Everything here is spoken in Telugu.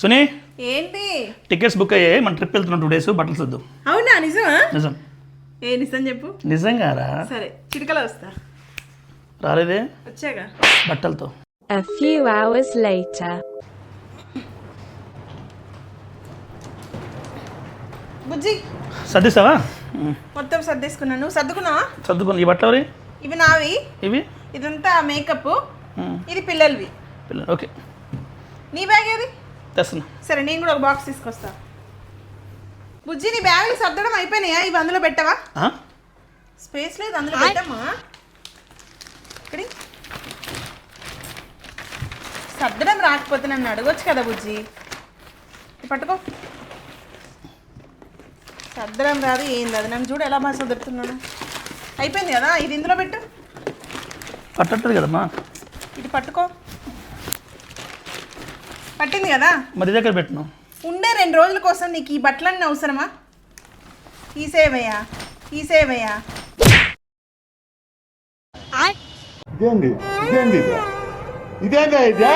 సునీ? ఏంటి? టికెట్స్ బుక్ అయ్యాయి మన ట్రిప్ వెళ్తున్నాం టూ డేస్ బట్టలు చూద్దాం అవునా? నిజమా? నిజం. ఏ నిజం చెప్పు. నిజంగా రా సరే చిటికలో వస్తా. రాలేదే? వచ్చాగా. బట్టలతో. A few hours later. బుజ్జి సర్దిస్తావా? మొత్తం సర్దేసుకున్నాను సర్దుకున్నావా? సర్దుకుని ఈ బట్టలు ఎవరి? ఇవి నావి. ఇవి? ఇదంతా మేకప్. ఇది పిల్లలవి. పిల్లలు ఓకే. నీ బ్యాగ్ ఏది? తెస్తున్నా. సరే నేను కూడా ఒక బాక్స్ తీసుకొస్తా. బుజ్జి నీ బ్యాగులు సర్దడం అయిపోయినాయా? ఇవి అందులో పెట్టవా? స్పేస్ లేదు అందులో పెట్టమ్మా. ఇక్కడి సర్దడం రాకపోతే నన్ను అడగొచ్చు కదా బుజ్జి? పట్టుకో. సర్దడం రాదు ఏంది అది? నన్ను చూడు ఎలా బాగా సర్దుతున్నాను. అయిపోయింది కదా ఇది ఇందులో పెట్టు. పట్టట్లేదు కదమ్మా. ఇది పట్టుకో. పట్టింది కదా? మరి దగ్గర పెట్టినావు ఉండే రెండు రోజుల కోసం నీకు ఈ బట్టలన్నీ అవసరమా? తీసేవయ్యా తీసేవయ్యా ఇదేంది? ఇదేంది ఇదే? ఇదేందా ఇదే